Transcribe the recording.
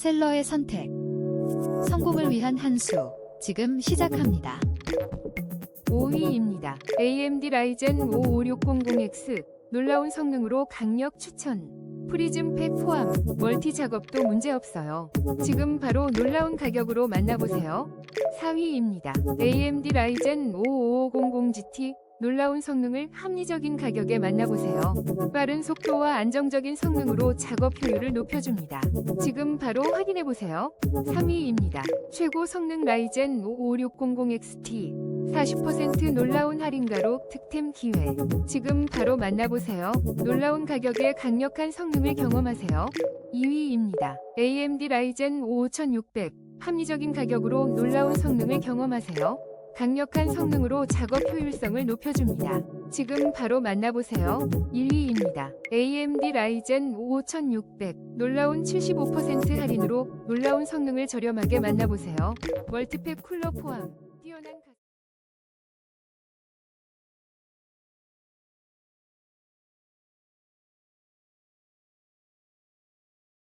셀러의 선택. 성공을 위한 한 수. 지금 시작합니다. 5위입니다. AMD 라이젠 55600X 놀라운 성능으로 강력 추천. 프리즘 팩 포함, 멀티 작업도 문제없어요. 지금 바로 놀라운 가격으로 만나보세요. 4위입니다. AMD 라이젠 55500GT 놀라운 성능을 합리적인 가격에 만나보세요. 빠른 속도와 안정적인 성능으로 작업 효율을 높여줍니다. 지금 바로 확인해보세요. 3위입니다. 최고 성능 라이젠 55600XT 40% 놀라운 할인가로 득템 기회. 지금 바로 만나보세요. 놀라운 가격에 강력한 성능을 경험하세요. 2위입니다. AMD 라이젠 5600. 합리적인 가격으로 놀라운 성능을 경험하세요. 강력한 성능으로 작업 효율성을 높여줍니다. 지금 바로 만나보세요. 1위입니다. AMD 라이젠 5600. 놀라운 75% 할인으로 놀라운 성능을 저렴하게 만나보세요. 멀티팩 쿨러 포함. 뛰어난 가...